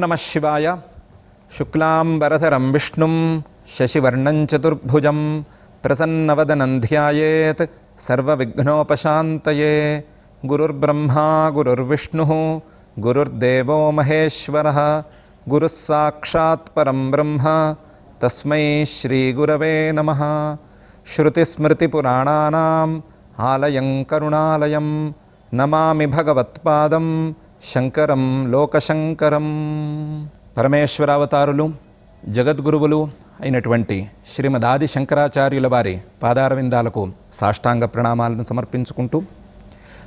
నమ శివాయ. శుక్లాంబరధరం విష్ణుం శశివర్ణం చతుర్భుజం ప్రసన్నవదనం ధ్యాయేత్ సర్వవిఘ్నోపశాంతయే. గురుర్బ్రహ్మా గురుర్విష్ణు గురుర్దేవో మహేశ్వర గురుస్సాక్షాత్ పరం బ్రహ్మ తస్మై శ్రీగురవే నమ. శృతిస్మృతిపురాణానాం ఆలయం కరుణాలయం నమామి భగవత్పాదం శంకరం లోకశంకరం పరమేశ్వరావతారులు జగద్గురువులు అయినటువంటి శ్రీమదాది శంకరాచార్యుల వారి పాదారవిందాలకు సాష్టాంగ ప్రణామాలను సమర్పించుకుంటూ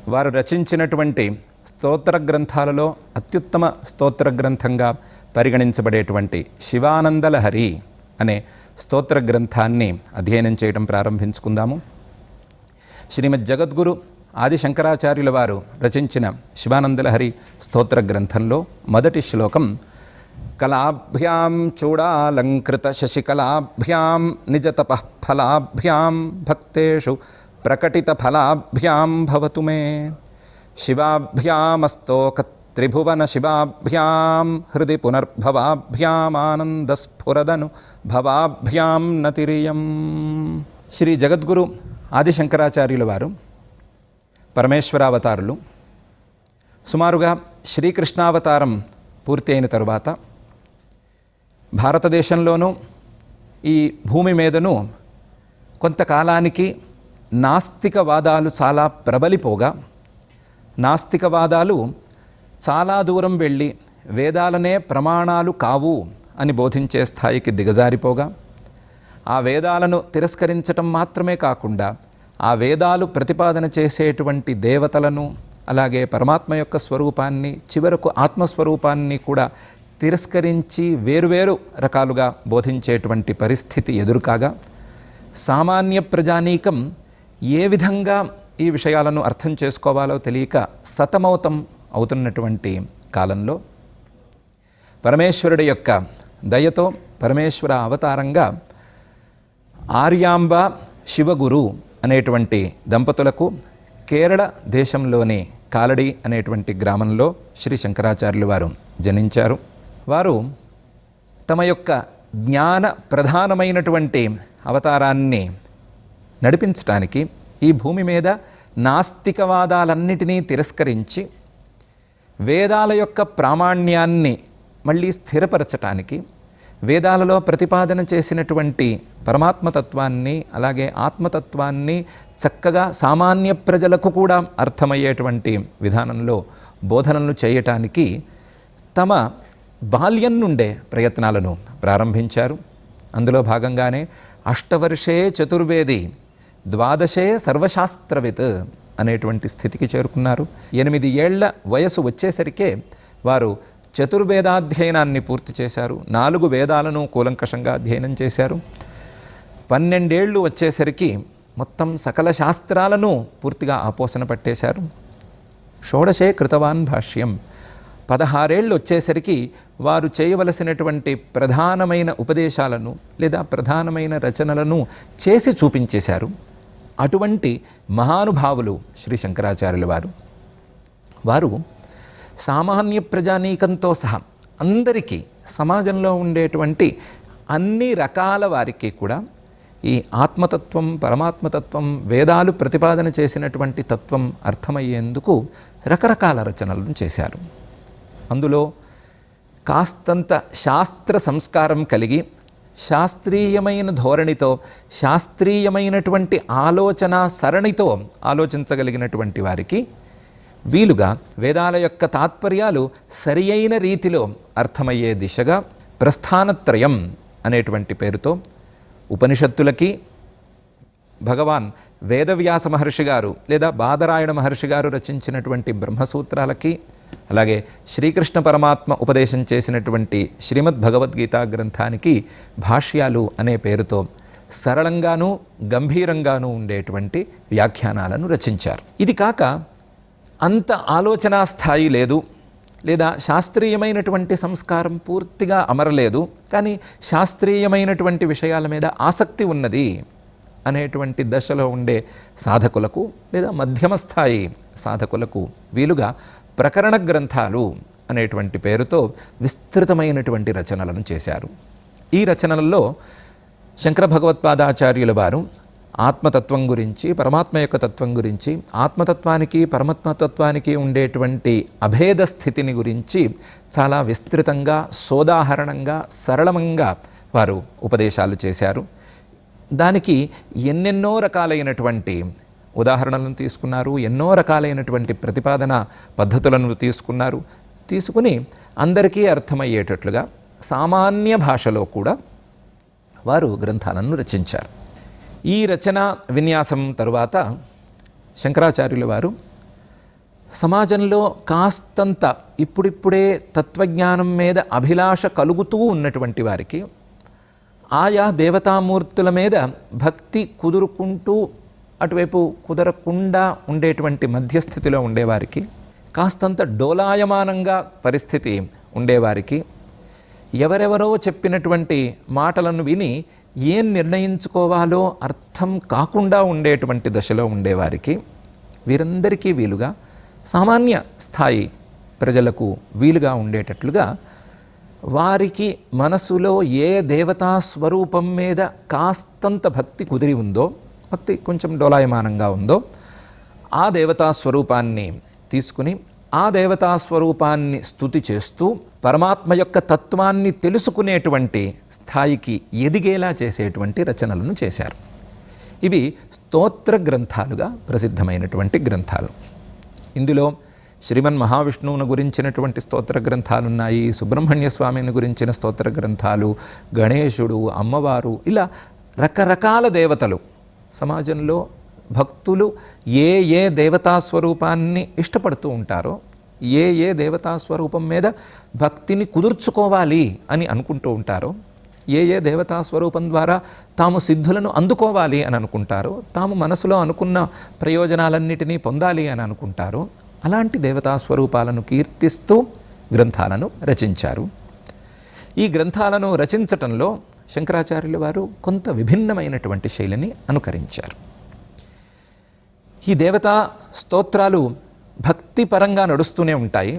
వారు రచించినటువంటి స్తోత్ర గ్రంథాలలో అత్యుత్తమ స్తోత్ర గ్రంథంగా పరిగణించబడేటువంటి శివానందలహరి అనే స్తోత్ర గ్రంథాన్ని అధ్యయనం చేయడం ప్రారంభించుకుందాము. శ్రీమద్ జగద్గురు ఆది శంకరాచార్యుల వారు రచించిన శివానందలహరి స్తోత్ర గ్రంథంలో మొదటి శ్లోకం కళాభ్యాం చూడాలంకృత శశికళాభ్యాం నిజతపఃఫలాభ్యాం భక్తేషు ప్రకటిత ఫలాభ్యాం భవతు మే. శివాభ్యామస్తోక త్రిభువన శివాభ్యాం హృది పునర్భవాభ్యామానందస్ఫురదను భవాభ్యాం నతిరియం. శ్రీ జగద్గురు ఆదిశంకరాచార్యుల వారు పరమేశ్వరావతారులు. సుమారుగా శ్రీకృష్ణావతారం పూర్తి అయిన తరువాత భారతదేశంలోనూ ఈ భూమి మీదను కొంతకాలానికి నాస్తికవాదాలు చాలా ప్రబలిపోగా నాస్తికవాదాలు చాలా దూరం వెళ్ళి వేదాలనే ప్రమాణాలు కావు అని బోధించే స్థాయికి దిగజారిపోగా ఆ వేదాలను తిరస్కరించటం మాత్రమే కాకుండా ఆ వేదాలు ప్రతిపాదన చేసేటువంటి దేవతలను అలాగే పరమాత్మ యొక్క స్వరూపాన్ని చివరకు ఆత్మస్వరూపాన్ని కూడా తిరస్కరించి వేరువేరు రకాలుగా బోధించేటువంటి పరిస్థితి ఎదురుకాగా సామాన్య ప్రజానీకం ఏ విధంగా ఈ విషయాలను అర్థం చేసుకోవాలో తెలియక సతమౌతం అవుతున్నటువంటి కాలంలో పరమేశ్వరుడి యొక్క దయతో పరమేశ్వర అవతారంగా ఆర్యాంబ శివగురు అనేటువంటి దంపతులకు కేరళ దేశంలోని కాలడి అనేటువంటి గ్రామంలో శ్రీ శంకరాచార్యులు వారు జనించారు. వారు తమ యొక్క జ్ఞాన ప్రధానమైనటువంటి అవతారాన్ని నడిపించటానికి ఈ భూమి మీద నాస్తికవాదాలన్నిటినీ తిరస్కరించి వేదాల యొక్క ప్రామాణ్యాన్ని మళ్ళీ స్థిరపరచటానికి వేదాలలో ప్రతిపాదన చేసినటువంటి పరమాత్మతత్వాన్ని అలాగే ఆత్మతత్వాన్ని చక్కగా సామాన్య ప్రజలకు కూడా అర్థమయ్యేటువంటి విధానంలో బోధనలు చేయటానికి తమ బాల్యం నుండే ప్రయత్నాలను ప్రారంభించారు. అందులో భాగంగానే అష్టవర్షే చతుర్వేది ద్వాదశే సర్వశాస్త్రవిత్ అనేటువంటి స్థితికి చేరుకున్నారు. ఎనిమిది ఏళ్ళ వయసు వచ్చేసరికే వారు చతుర్వేదాధ్యయనాన్ని పూర్తి చేశారు. నాలుగు వేదాలను కూలంకషంగా అధ్యయనం చేశారు. పన్నెండేళ్ళు వచ్చేసరికి మొత్తం సకల శాస్త్రాలను పూర్తిగా ఆపోసన పట్టేశారు. షోడశే కృతవాన్ భాష్యం. పదహారేళ్ళు వచ్చేసరికి వారు చేయవలసినటువంటి ప్రధానమైన ఉపదేశాలను లేదా ప్రధానమైన రచనలను చేసి చూపించేశారు. అటువంటి మహానుభావులు శ్రీ శంకరాచార్యుల వారు. వారు సామాన్య ప్రజానీకంతో సహా అందరికీ సమాజంలో ఉండేటువంటి అన్ని రకాల వారికి కూడా ఈ ఆత్మతత్వం పరమాత్మతత్వం వేదాలు ప్రతిపాదన చేసినటువంటి తత్వం అర్థమయ్యేందుకు రకరకాల రచనలను చేశారు. అందులో కాస్తంత శాస్త్ర సంస్కారం కలిగి శాస్త్రీయమైన ధోరణితో శాస్త్రీయమైనటువంటి ఆలోచన సరణితో ఆలోచించగలిగినటువంటి వారికి వీలుగా వేదాల యొక్క తాత్పర్యాలు సరి అయిన రీతిలో అర్థమయ్యే దిశగా ప్రస్థానత్రయం అనేటువంటి పేరుతో ఉపనిషత్తులకి భగవాన్ వేదవ్యాస మహర్షి గారు లేదా బాదరాయణ మహర్షి గారు రచించినటువంటి బ్రహ్మసూత్రాలకి అలాగే శ్రీకృష్ణ పరమాత్మ ఉపదేశం చేసినటువంటి శ్రీమద్ భగవద్గీత గ్రంథానికి భాష్యాలు అనే పేరుతో సరళంగానూ గంభీరంగానూ ఉండేటువంటి వ్యాఖ్యానాలను రచించారు. ఇది కాక అంత ఆలోచనా స్థాయి లేదు. లేదా శాస్త్రీయమైనటువంటి సంస్కారం పూర్తిగా అమరలేదు. కానీ శాస్త్రీయమైనటువంటి విషయాల మీద ఆసక్తి ఉన్నది అనేటువంటి దశలో ఉండే సాధకులకు లేదా మధ్యమ స్థాయి సాధకులకు వీలుగా ప్రకరణ గ్రంథాలు అనేటువంటి పేరుతో విస్తృతమైనటువంటి రచనలను చేశారు. ఈ రచనలలో శంకర భగవత్పాదాచార్యుల వారు ఆత్మతత్వం గురించి పరమాత్మ యొక్క తత్వం గురించి ఆత్మతత్వానికి పరమాత్మతత్వానికి ఉండేటువంటి అభేద స్థితిని గురించి చాలా విస్తృతంగా సోదాహరణంగా సరళంగా వారు ఉపదేశాలు చేశారు. దానికి ఎన్నెన్నో రకాలైనటువంటి ఉదాహరణలను తీసుకున్నారు ఎన్నో రకాలైనటువంటి ప్రతిపాదన పద్ధతులను తీసుకున్నారు. తీసుకుని అందరికీ అర్థమయ్యేటట్లుగా సామాన్య భాషలో కూడా వారు గ్రంథాలను రచించారు. ఈ రచన విన్యాసం తరువాత శంకరాచార్యుల వారు సమాజంలో కాస్తంత ఇప్పుడిప్పుడే తత్వజ్ఞానం మీద అభిలాష కలుగుతూ ఉన్నటువంటి వారికి ఆయా దేవతామూర్తుల మీద భక్తి కుదురుకుంటూ అటువైపు కుదరకుండా ఉండేటువంటి మధ్యస్థితిలో ఉండేవారికి కాస్తంత డోలాయమానంగా పరిస్థితి ఉండేవారికి ఎవరెవరో చెప్పినటువంటి మాటలను విని ఏం నిర్ణయించుకోవాలో అర్థం కాకుండా ఉండేటువంటి దశలో ఉండేవారికి వీరందరికీ వీలుగా సామాన్య స్థాయి ప్రజలకు వీలుగా ఉండేటట్లుగా వారికి మనసులో ఏ దేవతా స్వరూపం మీద కాస్తంత భక్తి కుదిరి ఉందో భక్తి కొంచెం డోలాయమానంగా ఉందో ఆ దేవతా స్వరూపాన్ని తీసుకుని ఆ దేవతా స్వరూపాన్ని స్థుతి చేస్తూ పరమాత్మ యొక్క తత్వాన్ని తెలుసుకునేటువంటి స్థాయికి ఎదిగేలా చేసేటువంటి రచనలను చేశారు. ఇవి స్తోత్ర గ్రంథాలుగా ప్రసిద్ధమైనటువంటి గ్రంథాలు. ఇందులో శ్రీమన్ మహావిష్ణువును గురించినటువంటి స్తోత్ర గ్రంథాలు ఉన్నాయి సుబ్రహ్మణ్య స్వామిని గురించిన స్తోత్ర గ్రంథాలు గణేశుడు అమ్మవారు ఇలా రకరకాల దేవతలు సమాజంలో భక్తులు ఏ ఏ దేవతా స్వరూపాన్ని ఇష్టపడుతూ ఉంటారో ఏ ఏ దేవతా స్వరూపం మీద భక్తిని కుదుర్చుకోవాలి అని అనుకుంటూ ఉంటారో ఏ ఏ దేవతా స్వరూపం ద్వారా తాము సిద్ధులను అందుకోవాలి అని అనుకుంటారో తాము మనసులో అనుకున్న ప్రయోజనాలన్నిటినీ పొందాలి అని అనుకుంటారో అలాంటి దేవతా స్వరూపాలను కీర్తిస్తూ గ్రంథాలను రచించారు. ఈ గ్రంథాలను రచించటంలో శంకరాచార్యుల వారు కొంత విభిన్నమైనటువంటి శైలిని అనుకరించారు. ఈ దేవతా స్తోత్రాలు భక్తిపరంగా నడుస్తూనే ఉంటాయి.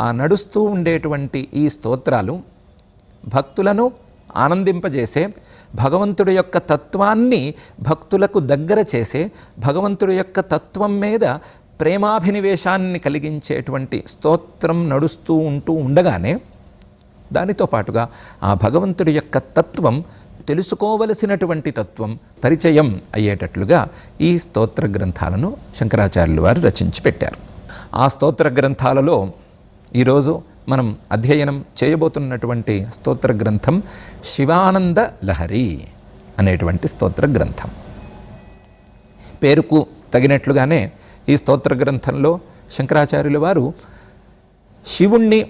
ఆ నడుస్తూ ఉండేటువంటి ఈ స్తోత్రాలు భక్తులను ఆనందింపజేసే భగవంతుడి యొక్క తత్వాన్ని భక్తులకు దగ్గర చేసే భగవంతుడి యొక్క తత్వం మీద ప్రేమాభినివేశాన్ని కలిగించేటువంటి స్తోత్రం నడుస్తూ ఉంటూ ఉండగానే దానితో పాటుగా ఆ భగవంతుడి యొక్క తత్వం తెలుసుకోవలసినటువంటి తత్వం పరిచయం అయ్యేటట్లుగా ఈ స్తోత్ర గ్రంథాలను శంకరాచార్యులు వారు రచించి పెట్టారు. ఆ స్తోత్ర గ్రంథాలలో ఈరోజు మనం అధ్యయనం చేయబోతున్నటువంటి స్తోత్ర గ్రంథం శివానంద లహరి అనేటువంటి స్తోత్ర గ్రంథం. పేరుకు తగినట్లుగానే ఈ స్తోత్ర గ్రంథంలో శంకరాచార్యుల వారు శివుణ్ణి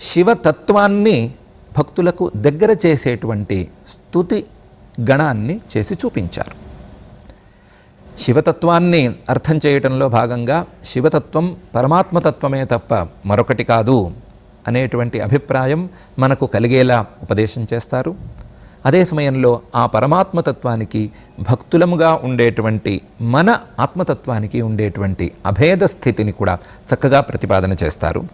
శివతత్వాన్ని భక్తులకు దగ్గర చేసేటువంటి స్థుతి గణాన్ని చేసి చూపించారు. శివతత్వాన్ని అర్థం చేయటంలో భాగంగా శివతత్వం పరమాత్మతత్వమే తప్ప మరొకటి కాదు అనేటువంటి అభిప్రాయం మనకు కలిగేలా ఉపదేశం చేస్తారు. అదే సమయంలో ఆ పరమాత్మతత్వానికి భక్తులముగా ఉండేటువంటి మన ఆత్మతత్వానికి ఉండేటువంటి అభేద స్థితిని కూడా చక్కగా ప్రతిపాదన చేస్తారు.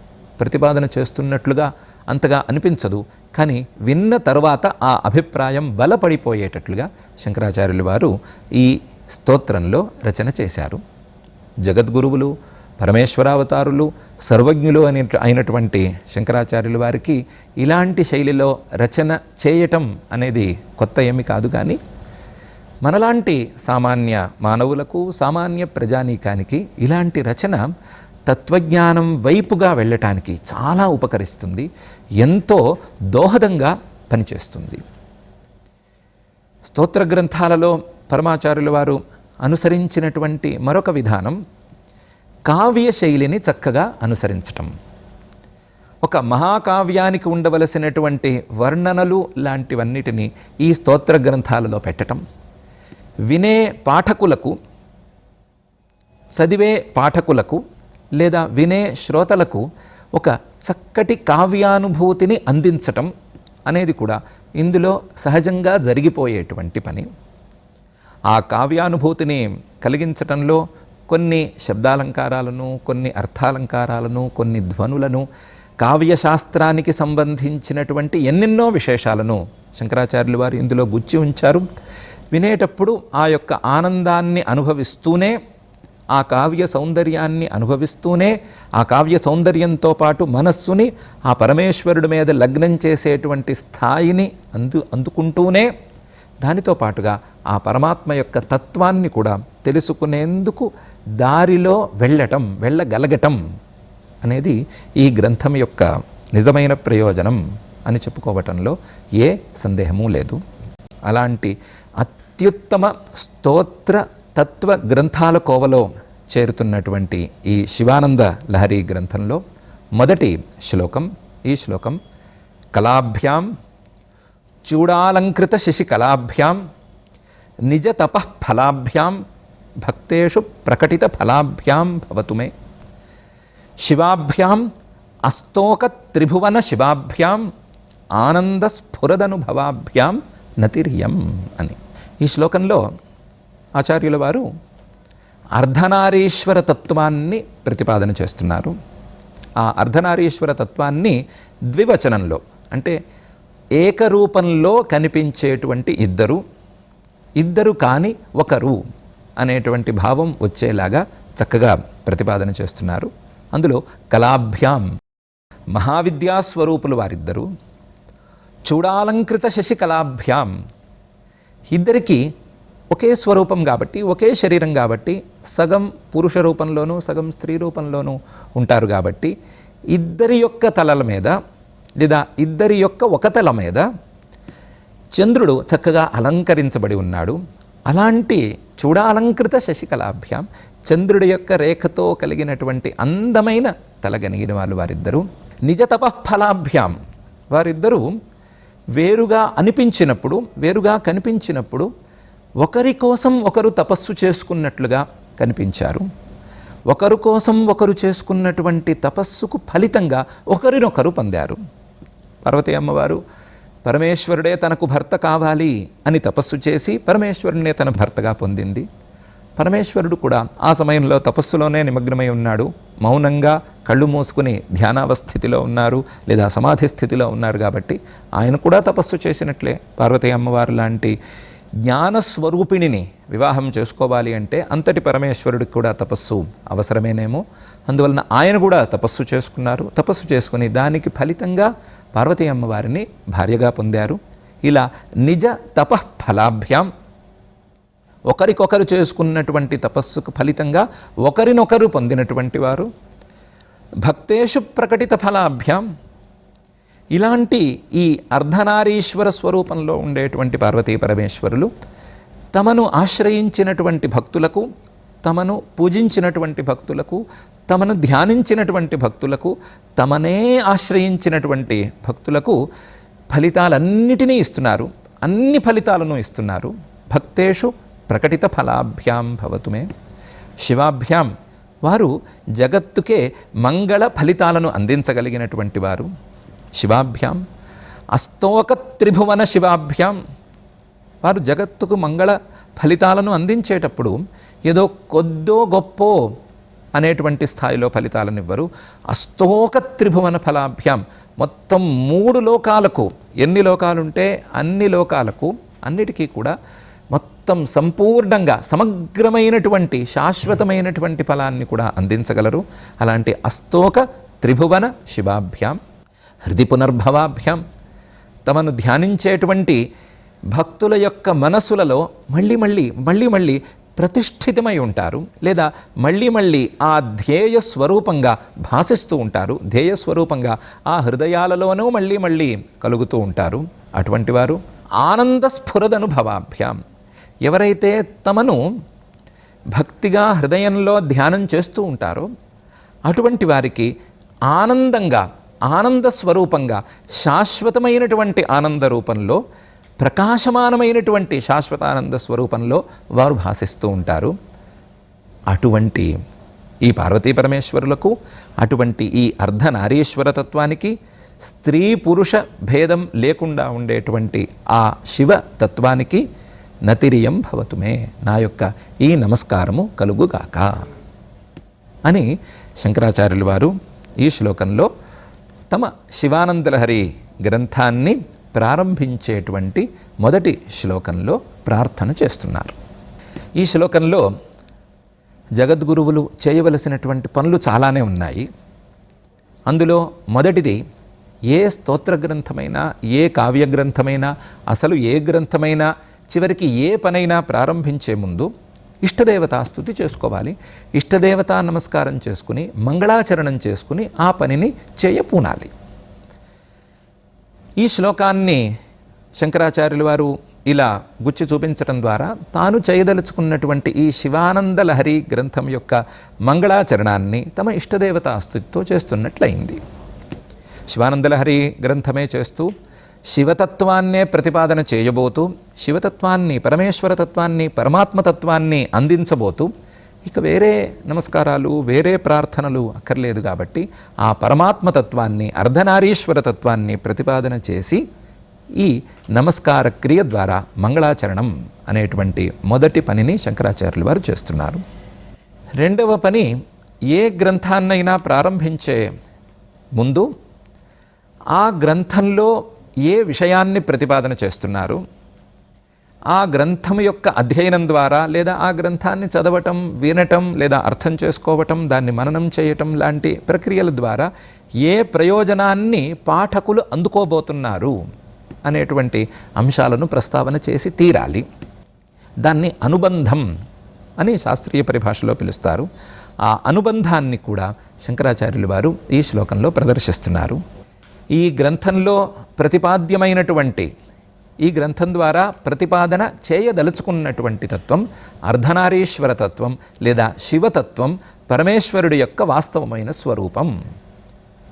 ప్రతిపాదన చేస్తున్నట్లుగా అంతగా అనిపించదు. కానీ విన్న తర్వాత ఆ అభిప్రాయం బలపడిపోయేటట్లుగా శంకరాచార్యులు వారు ఈ స్తోత్రంలో రచన చేశారు. జగద్గురువులు పరమేశ్వరావతారులు సర్వజ్ఞులు అని అయినటువంటి శంకరాచార్యుల వారికి ఇలాంటి శైలిలో రచన చేయటం అనేది కొత్త ఏమి కాదు కానీ మనలాంటి సామాన్య మానవులకు సామాన్య ప్రజానీకానికి ఇలాంటి రచన తత్వజ్ఞానం వైపుగా వెళ్ళటానికి చాలా ఉపకరిస్తుంది ఎంతో దోహదంగా పనిచేస్తుంది. స్తోత్ర గ్రంథాలలో పరమాచార్యుల వారు అనుసరించినటువంటి మరొక విధానం కావ్య శైలిని చక్కగా అనుసరించటం. ఒక మహాకావ్యానికి ఉండవలసినటువంటి వర్ణనలు లాంటివన్నిటినీ ఈ స్తోత్ర గ్రంథాలలో పెట్టటం. వినే పాఠకులకు చదివే పాఠకులకు లేదా వినే శ్రోతలకు ఒక చక్కటి కావ్యానుభూతిని అందించటం అనేది కూడా ఇందులో సహజంగా జరిగిపోయేటువంటి పని. ఆ కావ్యానుభూతిని కలిగించటంలో కొన్ని శబ్దాలంకారాలను కొన్ని అర్థాలంకారాలను కొన్ని ధ్వనులను కావ్యశాస్త్రానికి సంబంధించినటువంటి ఎన్నెన్నో విశేషాలను శంకరాచార్యులు వారు ఇందులో గుచ్చి ఉంచారు. వినేటప్పుడు ఆ యొక్క ఆనందాన్ని అనుభవిస్తూనే ఆ కావ్య సౌందర్యాన్ని అనుభవిస్తూనే ఆ కావ్య సౌందర్యంతో పాటు మనస్సుని ఆ పరమేశ్వరుడి మీద లగ్నం చేసేటువంటి స్థాయిని అందు అందుకుంటూనే దానితో పాటుగా ఆ పరమాత్మ యొక్క తత్వాన్ని కూడా తెలుసుకునేందుకు దారిలో వెళ్ళటం వెళ్ళగలగటం అనేది ఈ గ్రంథం యొక్క నిజమైన ప్రయోజనం అని చెప్పుకోవటంలో ఏ సందేహము లేదు. అలాంటి అత్యుత్తమ స్తోత్ర తత్వ గ్రంథాల కోవలో చేరుతున్నటువంటి ఈ శివానంద లహరి గ్రంథంలో మొదటి శ్లోకం ఈ శ్లోకం కళాభ్యాం చూడాలంకృత శశికళాభ్యాం నిజ తపఃఫలాభ్యాం భక్తేషు ప్రకటిత ఫలాభ్యాం భవతు మే శివాభ్యాం అస్తోక త్రిభువన శివాభ్యాం ఆనందస్ఫురదనుభవాభ్యాం నతిర్యం అని. ఈ శ్లోకంలో ఆచార్యుల వారు అర్ధనారీశ్వర తత్వాన్ని ప్రతిపాదన చేస్తున్నారు. ఆ అర్ధనారీశ్వర తత్వాన్ని ద్వివచనంలో అంటే ఏకరూపంలో కనిపించేటువంటి ఇద్దరు ఇద్దరు కాని ఒకరు అనేటువంటి భావం వచ్చేలాగా చక్కగా ప్రతిపాదన చేస్తున్నారు. అందులో కళాభ్యాం మహావిద్యాస్వరూపులు వారిద్దరూ చూడాలంకృత శశికళాభ్యాం ఇద్దరికీ ఒకే స్వరూపం కాబట్టి ఒకే శరీరం కాబట్టి సగం పురుష రూపంలోనూ సగం స్త్రీ రూపంలోనూ ఉంటారు కాబట్టి ఇద్దరి యొక్క తలల మీద లేదా ఇద్దరి యొక్క ఒక తల మీద చంద్రుడు చక్కగా అలంకరించబడి ఉన్నాడు. అలాంటి చూడాలంకృత శశికళాభ్యాం చంద్రుడి యొక్క రేఖతో కలిగినటువంటి అందమైన తలగనిగిన వాళ్ళు వారిద్దరూ. నిజ తపఃఫలాభ్యాం వారిద్దరూ వేరుగా అనిపించినప్పుడు వేరుగా కనిపించినప్పుడు ఒకరి కోసం ఒకరు తపస్సు చేసుకున్నట్లుగా కనిపించారు. ఒకరు కోసం ఒకరు చేసుకున్నటువంటి తపస్సుకు ఫలితంగా ఒకరినొకరు పొందారు. పార్వతీ అమ్మవారు పరమేశ్వరుడే తనకు భర్త కావాలి అని తపస్సు చేసి పరమేశ్వరునే తన భర్తగా పొందింది. పరమేశ్వరుడు కూడా ఆ సమయంలో తపస్సులోనే నిమగ్నమై ఉన్నాడు. మౌనంగా కళ్ళు మూసుకుని ధ్యానావస్థితిలో ఉన్నారు లేదా సమాధి స్థితిలో ఉన్నారు కాబట్టి ఆయన కూడా తపస్సు చేసినట్లే. పార్వతీ అమ్మవారు లాంటి జ్ఞానస్వరూపిణిని వివాహం చేసుకోవాలి అంటే అంతటి పరమేశ్వరుడికి కూడా తపస్సు అవసరమేనేమో. అందువలన ఆయన కూడా తపస్సు చేసుకున్నారు. తపస్సు చేసుకుని దానికి ఫలితంగా పార్వతీ అమ్మవారిని భార్యగా పొందారు. ఇలా నిజ తపఃఫలాభ్యాం ఒకరికొకరు చేసుకున్నటువంటి తపస్సుకు ఫలితంగా ఒకరినొకరు పొందినటువంటి వారు. భక్తేషు ప్రకటిత ఫలాభ్యాం. ఇలాంటి ఈ అర్ధనారీశ్వర స్వరూపంలో ఉండేటువంటి పార్వతీ పరమేశ్వరులు తమను ఆశ్రయించినటువంటి భక్తులకు తమను పూజించినటువంటి భక్తులకు తమను ధ్యానించినటువంటి భక్తులకు తమనే ఆశ్రయించినటువంటి భక్తులకు ఫలితాలన్నిటినీ ఇస్తున్నారు. అన్ని ఫలితాలను ఇస్తున్నారు. భక్తేషు ప్రకటిత ఫలాభ్యాం భవతు మే. శివాభ్యాం వారు జగత్తుకే మంగళ ఫలితాలను అందించగలిగినటువంటి వారు. శివాభ్యాం అస్తోక త్రిభువన శివాభ్యాం వారు జగత్తుకు మంగళ ఫలితాలను అందించేటప్పుడు ఏదో కొద్దో గొప్పో అనేటువంటి స్థాయిలో ఫలితాలను ఇవ్వరు. అస్తోక త్రిభువన ఫలాభ్యాం మొత్తం మూడు లోకాలకు ఎన్ని లోకాలుంటే అన్ని లోకాలకు అన్నిటికీ కూడా మొత్తం సంపూర్ణంగా సమగ్రమైనటువంటి శాశ్వతమైనటువంటి ఫలాన్ని కూడా అందించగలరు. అలాంటి అస్తోక త్రిభువన శివాభ్యాం హృది పునర్భవాభ్యాం తమను ధ్యానించేటువంటి భక్తుల యొక్క మనసులలో మళ్ళీ మళ్ళీ మళ్ళీ మళ్ళీ ప్రతిష్ఠితమై ఉంటారు. లేదా మళ్ళీ మళ్ళీ ఆ ధ్యేయ స్వరూపంగా భాసిస్తూ ఉంటారు. ధ్యేయ స్వరూపంగా ఆ హృదయాలలోనూ మళ్ళీ మళ్ళీ కలుగుతూ ఉంటారు. అటువంటి వారు ఆనంద స్ఫురదనుభవాభ్యాం. ఎవరైతే తమను భక్తిగా హృదయంలో ధ్యానం చేస్తూ ఉంటారో అటువంటి వారికి ఆనందంగా ఆనంద స్వరూపంగా శాశ్వతమైనటువంటి ఆనంద రూపంలో ప్రకాశమానమైనటువంటి శాశ్వతానంద స్వరూపంలో వారు భాసిస్తూ ఉంటారు. అటువంటి ఈ పార్వతీ పరమేశ్వరులకు అటువంటి ఈ అర్ధనారీశ్వర తత్వానికి స్త్రీ పురుష భేదం లేకుండా ఉండేటువంటి ఆ శివ తత్వానికి నతిరియం భవతుమే నా యొక్క ఈ నమస్కారము కలుగుగాక. అని శంకరాచార్యులు వారు ఈ శ్లోకంలో తమ శివానందలహరి గ్రంథాన్ని ప్రారంభించేటువంటి మొదటి శ్లోకంలో ప్రార్థన చేస్తున్నారు. ఈ శ్లోకంలో జగద్గురువులు చేయవలసినటువంటి పనులు చాలానే ఉన్నాయి. అందులో మొదటిది ఏ స్తోత్ర గ్రంథమైనా ఏ కావ్య గ్రంథమైనా అసలు ఏ గ్రంథమైనా చివరికి ఏ పనైనా ప్రారంభించే ముందు ఇష్టదేవతా స్థుతి చేసుకోవాలి. ఇష్టదేవతా నమస్కారం చేసుకుని మంగళాచరణం చేసుకుని ఆ పనిని చేయపూనాలి. ఈ శ్లోకాన్ని శంకరాచార్యుల వారు ఇలా గుచ్చి చూపించడం ద్వారా తాను చేయదలుచుకున్నటువంటి ఈ శివానంద లహరి గ్రంథం యొక్క మంగళాచరణాన్ని తమ ఇష్టదేవతా స్థుతితో చేస్తున్నట్లయింది. శివానందలహరి గ్రంథమే చేస్తూ శివతత్వాన్నే ప్రతిపాదన చేయబోతూ శివతత్వాన్ని పరమేశ్వరతత్వాన్ని పరమాత్మతత్వాన్ని అందించబోతూ ఇక వేరే నమస్కారాలు వేరే ప్రార్థనలు అక్కర్లేదు కాబట్టి ఆ పరమాత్మతత్వాన్ని అర్ధనారీశ్వర తత్వాన్ని ప్రతిపాదన చేసి ఈ నమస్కార క్రియ ద్వారా మంగళాచరణం అనేటువంటి మొదటి పనిని శంకరాచార్యులు వారు చేస్తున్నారు. రెండవ పని ఏ గ్రంథాన్నైనా ప్రారంభించే ముందు ఆ గ్రంథంలో ఏ విషయాన్ని ప్రతిపాదన చేస్తున్నారు? ఆ గ్రంథం యొక్క అధ్యయనం ద్వారా లేదా ఆ గ్రంథాన్ని చదవటం వినటం లేదా అర్థం చేసుకోవటం దాన్ని మననం చేయటం లాంటి ప్రక్రియల ద్వారా ఏ ప్రయోజనాన్ని పాఠకులు అందుకోబోతున్నారు అనేటువంటి అంశాలను ప్రస్తావన చేసి తీరాలి. దాన్ని అనుబంధం అని శాస్త్రీయ పరిభాషలో పిలుస్తారు. ఆ అనుబంధాన్ని కూడా శంకరాచార్యులు వారు ఈ శ్లోకంలో ప్రదర్శిస్తున్నారు. ఈ గ్రంథంలో ప్రతిపాద్యమైనటువంటి ఈ గ్రంథం ద్వారా ప్రతిపాదన చేయదలుచుకున్నటువంటి తత్వం అర్ధనారీశ్వర తత్వం లేదా శివతత్వం పరమేశ్వరుడి యొక్క వాస్తవమైన స్వరూపం.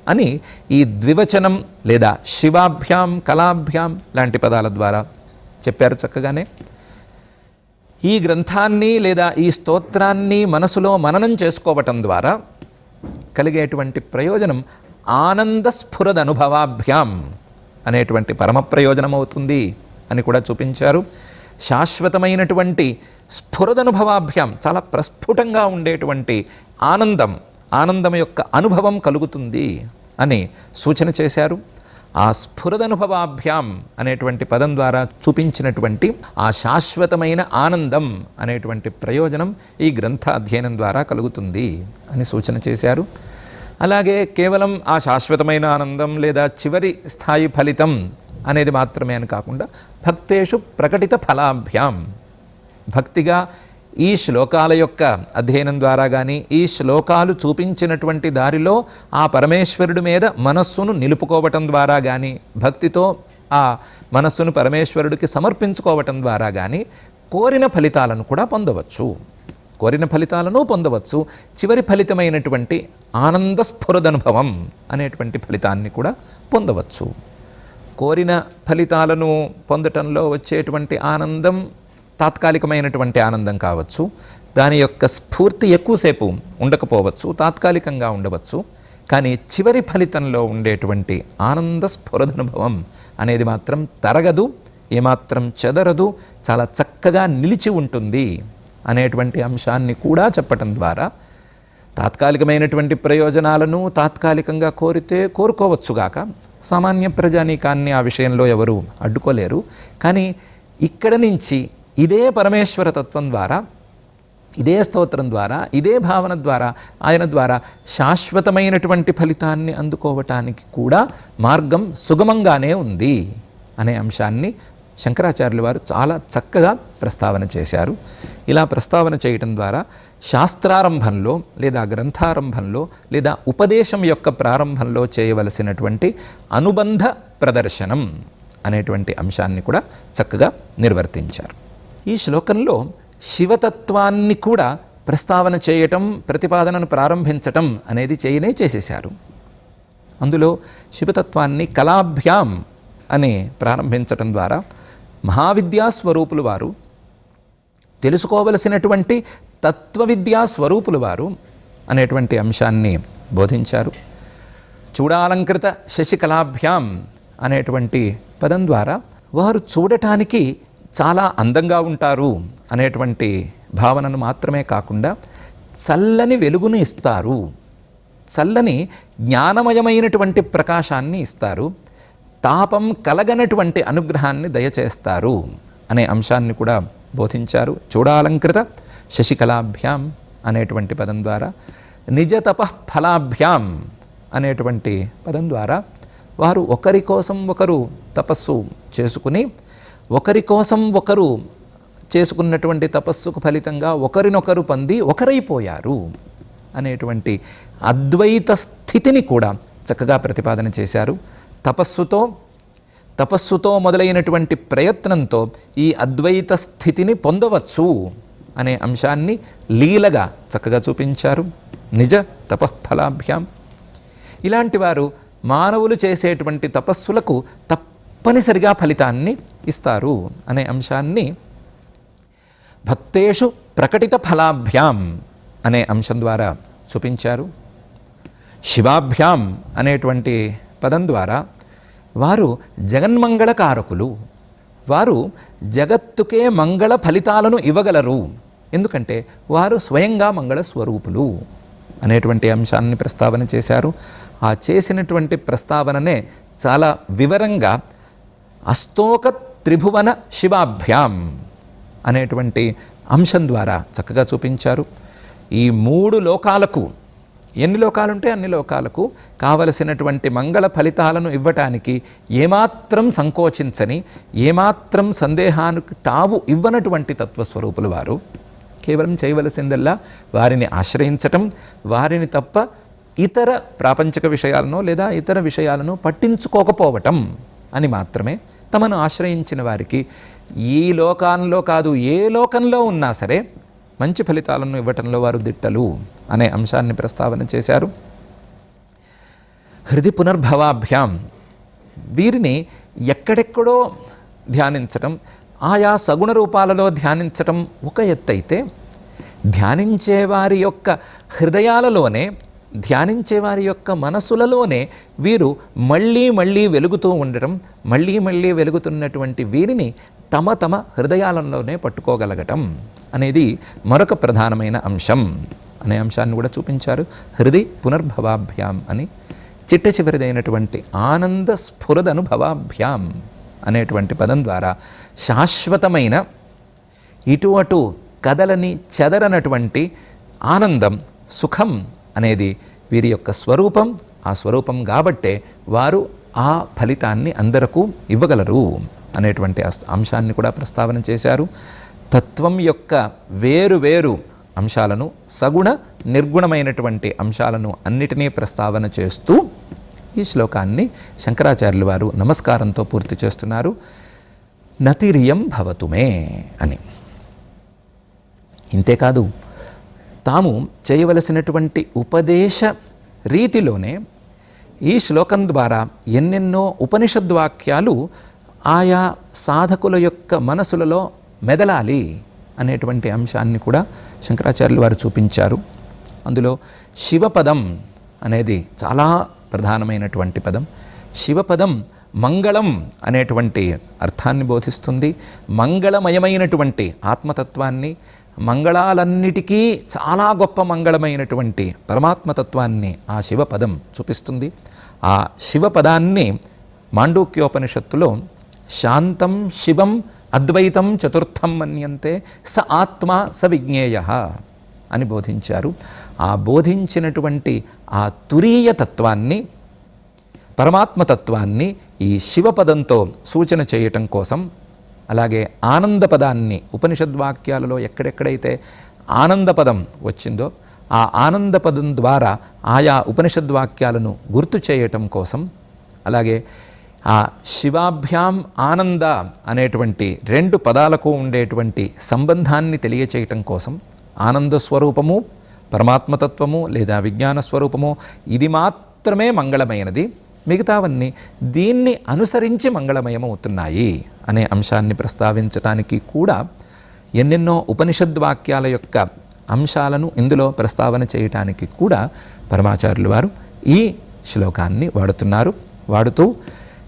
అని ఈ ద్వివచనం లేదా శివాభ్యాం కళాభ్యాం లాంటి పదాల ద్వారా చెప్పారు చక్కగానే. ఈ గ్రంథాన్ని లేదా ఈ స్తోత్రాన్ని మనసులో మననం చేసుకోవటం ద్వారా కలిగేటువంటి ప్రయోజనం ఆనంద అనేటువంటి పరమ ప్రయోజనం అవుతుంది అని కూడా చూపించారు. శాశ్వతమైనటువంటి స్ఫురదనుభవాభ్యాం చాలా ప్రస్ఫుటంగా ఉండేటువంటి ఆనందం ఆనందం యొక్క అనుభవం కలుగుతుంది అని సూచన చేశారు. ఆ స్ఫురదనుభవాభ్యాం అనేటువంటి పదం ద్వారా చూపించినటువంటి ఆ శాశ్వతమైన ఆనందం అనేటువంటి ప్రయోజనం ఈ గ్రంథ అధ్యయనం ద్వారా కలుగుతుంది అని సూచన చేశారు. అలాగే కేవలం ఆ శాశ్వతమైన ఆనందం లేదా చివరి స్థాయి ఫలితం అనేది మాత్రమే అని కాకుండా భక్తేషు ప్రకటిత ఫలాభ్యాం. భక్తిగా ఈ శ్లోకాల యొక్క అధ్యయనం ద్వారా కానీ ఈ శ్లోకాలు చూపించినటువంటి దారిలో ఆ పరమేశ్వరుడి మీద మనస్సును నిలుపుకోవటం ద్వారా కానీ భక్తితో ఆ మనస్సును పరమేశ్వరుడికి సమర్పించుకోవటం ద్వారా కానీ కోరిన ఫలితాలను కూడా పొందవచ్చు. కోరిన ఫలితాలను పొందవచ్చు. చివరి ఫలితమైనటువంటి ఆనంద స్ఫురదనుభవం అనేటువంటి ఫలితాన్ని కూడా పొందవచ్చు. కోరిన ఫలితాలను పొందటంలో వచ్చేటువంటి ఆనందం తాత్కాలికమైనటువంటి ఆనందం కావచ్చు. దాని యొక్క స్ఫూర్తి ఎక్కువసేపు ఉండకపోవచ్చు తాత్కాలికంగా ఉండవచ్చు. కానీ చివరి ఫలితంలో ఉండేటువంటి ఆనంద స్ఫురదనుభవం అనేది మాత్రం తరగదు ఏమాత్రం చెదరదు చాలా చక్కగా నిలిచి ఉంటుంది. అనేటువంటి అంశాన్ని కూడా చెప్పటం ద్వారా తాత్కాలికమైనటువంటి ప్రయోజనాలను తాత్కాలికంగా కోరితే కోరుకోవచ్చుగాక సామాన్య ప్రజానీకాన్ని ఆ విషయంలో ఎవరు అడ్డుకోలేరు. కానీ ఇక్కడ నుంచి ఇదే పరమేశ్వర తత్వం ద్వారా ఇదే స్తోత్రం ద్వారా ఇదే భావన ద్వారా ఆయన ద్వారా శాశ్వతమైనటువంటి ఫలితాన్ని అందుకోవటానికి కూడా మార్గం సుగమంగానే ఉంది అనే అంశాన్ని శంకరాచార్యుల వారు చాలా చక్కగా ప్రస్తావన చేశారు. ఇలా ప్రస్తావన చేయటం ద్వారా శాస్త్రారంభంలో లేదా గ్రంథారంభంలో లేదా ఉపదేశం యొక్క ప్రారంభంలో చేయవలసినటువంటి అనుబంధ ప్రదర్శనం అనేటువంటి అంశాన్ని కూడా చక్కగా నిర్వర్తించారు. ఈ శ్లోకంలో శివతత్వాన్ని కూడా ప్రస్తావన చేయటం ప్రతిపాదనను ప్రారంభించటం అనేది చేయనే చేసేశారు. అందులో శివతత్వాన్ని కళాభ్యాం అని ప్రారంభించటం ద్వారా మహావిద్యా స్వరూపులు వారు తెలుసుకోవలసినటువంటి తత్వవిద్యా స్వరూపులు వారు అనేటువంటి అంశాన్ని బోధించారు. చూడాలంకృత శశికళాభ్యాం అనేటువంటి పదం ద్వారా వారు చూడటానికి చాలా అందంగా ఉంటారు అనేటువంటి భావనను మాత్రమే కాకుండా చల్లని వెలుగును ఇస్తారు. చల్లని జ్ఞానమయమైనటువంటి ప్రకాశాన్ని ఇస్తారు. తాపం కలగనటువంటి అనుగ్రహాన్ని దయచేస్తారు అనే అంశాన్ని కూడా బోధించారు. చూడాలంకృత శశికళాభ్యాం అనేటువంటి పదం ద్వారా నిజ ఫలాభ్యాం అనేటువంటి పదం ద్వారా వారు ఒకరి కోసం ఒకరు తపస్సు చేసుకుని ఒకరి కోసం ఒకరు చేసుకున్నటువంటి తపస్సుకు ఫలితంగా ఒకరినొకరు పొంది ఒకరైపోయారు అనేటువంటి అద్వైత స్థితిని కూడా చక్కగా ప్రతిపాదన చేశారు. తపస్సుతో తపస్సుతో మొదలైనటువంటి ప్రయత్నంతో ఈ అద్వైత స్థితిని పొందవచ్చు అనే అంశాన్ని లీలగా చక్కగా చూపించారు. నిజ తపఃఫలాభ్యాం. ఇలాంటి వారు మానవులు చేసేటువంటి తపస్సులకు తప్పనిసరిగా ఫలితాన్ని ఇస్తారు అనే అంశాన్ని భక్తేషు ప్రకటిత ఫలాభ్యాం అనే అంశం ద్వారా చూపించారు. శివాభ్యాం అనేటువంటి పదం ద్వారా వారు జగన్మంగళకారకులు. వారు జగత్తుకే మంగళ ఫలితాలను ఇవ్వగలరు. ఎందుకంటే వారు స్వయంగా మంగళ స్వరూపులు అనేటువంటి అంశాన్ని ప్రస్తావన చేశారు. ఆ చేసినటువంటి ప్రస్తావననే చాలా వివరంగా అస్తోక త్రిభువన శివాభ్యాం అనేటువంటి అంశం ద్వారా చక్కగా చూపించారు. ఈ మూడు లోకాలకు ఎన్ని లోకాలుంటే అన్ని లోకాలకు కావలసినటువంటి మంగళ ఫలితాలను ఇవ్వటానికి ఏమాత్రం సంకోచించని ఏమాత్రం సందేహానికి తావు ఇవ్వనటువంటి తత్వస్వరూపులు వారు. కేవలం చేయవలసిందల్లా వారిని ఆశ్రయించటం వారిని తప్ప ఇతర ప్రాపంచిక విషయాలను లేదా ఇతర విషయాలను పట్టించుకోకపోవటం అని మాత్రమే తమను ఆశ్రయించిన వారికి ఈ లోకంలో కాదు ఏ లోకంలో ఉన్నా సరే మంచి ఫలితాలను ఇవ్వటంలో వారు దిట్టలు అనే అంశాన్ని ప్రస్తావన చేశారు. హృది పునర్భవాభ్యాం. వీరిని ఎక్కడెక్కడో ధ్యానించటం ఆయా సగుణ రూపాలలో ధ్యానించటం ఒక ఎత్తైతే ధ్యానించే వారి యొక్క హృదయాలలోనే ధ్యానించే వారి యొక్క మనసులలోనే వీరు మళ్ళీ మళ్ళీ వెలుగుతూ ఉండటం మళ్ళీ మళ్ళీ వెలుగుతున్నటువంటి వీరిని తమ తమ హృదయాలలోనే పట్టుకోగలగటం అనేది మరొక ప్రధానమైన అంశం. అనే అంశాన్ని కూడా చూపించారు. హృది పునర్భవాభ్యాం అని. చిట్ట చివరిదైనటువంటి ఆనంద స్ఫురదనుభవాభ్యాం అనేటువంటి పదం ద్వారా శాశ్వతమైన ఇటు అటు కదలని చెదరనటువంటి ఆనందం సుఖం అనేది వీరి యొక్క స్వరూపం. ఆ స్వరూపం కాబట్టే వారు ఆ ఫలితాన్ని అందరకు ఇవ్వగలరు. అనేటువంటి అంశాన్ని కూడా ప్రస్తావన చేశారు. తత్వం యొక్క వేరు వేరు అంశాలను సగుణ నిర్గుణమైనటువంటి అంశాలను అన్నిటినీ ప్రస్తావన చేస్తూ ఈ శ్లోకాన్ని శంకరాచార్యులు వారు నమస్కారంతో పూర్తి చేస్తున్నారు. నతిరియం భవతుమే అని. ఇంతేకాదు తాము చేయవలసినటువంటి ఉపదేశ రీతిలోనే ఈ శ్లోకం ద్వారా ఎన్నెన్నో ఉపనిషద్వాక్యాలు ఆయా సాధకుల యొక్క మనసులలో మెదలాలి అనేటువంటి అంశాన్ని కూడా శంకరాచార్యులు వారు చూపించారు. అందులో శివపదం అనేది చాలా ప్రధానమైనటువంటి పదం. శివపదం మంగళం అనేటువంటి అర్థాన్ని బోధిస్తుంది. మంగళమయమైనటువంటి ఆత్మతత్వాన్ని మంగళాలన్నిటికీ చాలా గొప్ప మంగళమైనటువంటి పరమాత్మతత్వాన్ని ఆ శివపదం చూపిస్తుంది. ఆ శివపదాన్ని మాండూక్యోపనిషత్తులో శాంతం శివం అద్వైతం చతుర్థం మన్యంతే స ఆత్మ స విజ్ఞేయ అని బోధించారు. ఆ బోధించినటువంటి ఆ తురీయ తత్వాన్ని పరమాత్మతత్వాన్ని ఈ శివపదంతో సూచన చేయటం కోసం అలాగే ఆనందపదాన్ని ఉపనిషద్వాక్యాలలో ఎక్కడెక్కడైతే ఆనందపదం వచ్చిందో ఆ ఆనందపదం ద్వారా ఆయా ఉపనిషద్వాక్యాలను గుర్తు చేయటం కోసం అలాగే ఆ శివాభ్యాం ఆనంద అనేటువంటి రెండు పదాలకు ఉండేటువంటి సంబంధాన్ని తెలియచేయటం కోసం ఆనంద స్వరూపము పరమాత్మతత్వము లేదా విజ్ఞాన స్వరూపము ఇది మాత్రమే మంగళమైనది. మిగతావన్నీ దీన్ని అనుసరించి మంగళమయమవుతున్నాయి అనే అంశాన్ని ప్రస్తావించడానికి కూడా ఎన్నెన్నో ఉపనిషద్వాక్యాల యొక్క అంశాలను ఇందులో ప్రస్తావన చేయటానికి కూడా పరమాచార్యులు వారు ఈ శ్లోకాన్ని వాడుతున్నారు. వాడుతూ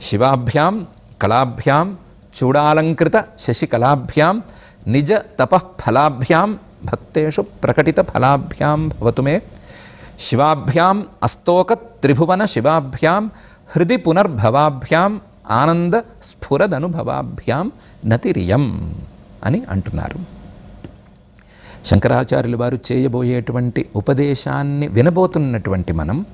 శివాభ్యాం కళాభ్యాం చూడాలంకృత శశికళాభ్యాం నిజ తపఃఫలాభ్యాం భక్తేషు ప్రకటిత ఫలాభ్యాం భవతు మే. శివాభ్యాం అస్తోక త్రిభువన శివాభ్యాం హృది పునర్భవాభ్యాం ఆనంద స్ఫురదనుభవాభ్యాం నతిరియం అని అంటున్నారు. శంకరాచార్యులు వారు చేయబోయేటువంటి ఉపదేశాన్ని వినబోతున్నటువంటి మనం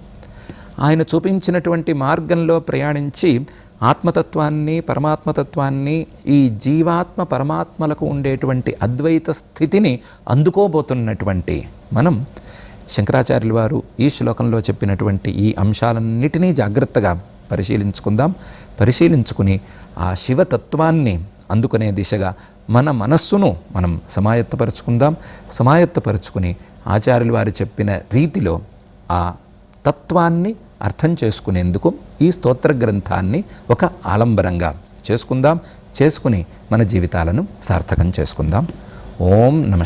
ఆయన చూపించినటువంటి మార్గంలో ప్రయాణించి ఆత్మతత్వాన్ని పరమాత్మతత్వాన్ని ఈ జీవాత్మ పరమాత్మలకు ఉండేటువంటి అద్వైత స్థితిని అందుకోబోతున్నటువంటి మనం శంకరాచార్యుల వారు ఈ శ్లోకంలో చెప్పినటువంటి ఈ అంశాలన్నిటినీ జాగ్రత్తగా పరిశీలించుకుందాం. పరిశీలించుకుని ఆ శివతత్వాన్ని అందుకునే దిశగా మన మనస్సును మనం సమాయత్తపరుచుకుందాం. సమాయత్తపరుచుకుని ఆచార్యులు వారు చెప్పిన రీతిలో ఆ తత్వాన్ని అర్థం చేసుకునేందుకు ఈ స్తోత్ర గ్రంథాన్ని ఒక ఆలంబరంగా చేసుకుందాం. చేసుకుని మన జీవితాలను సార్థకం చేసుకుందాం. ఓం నమ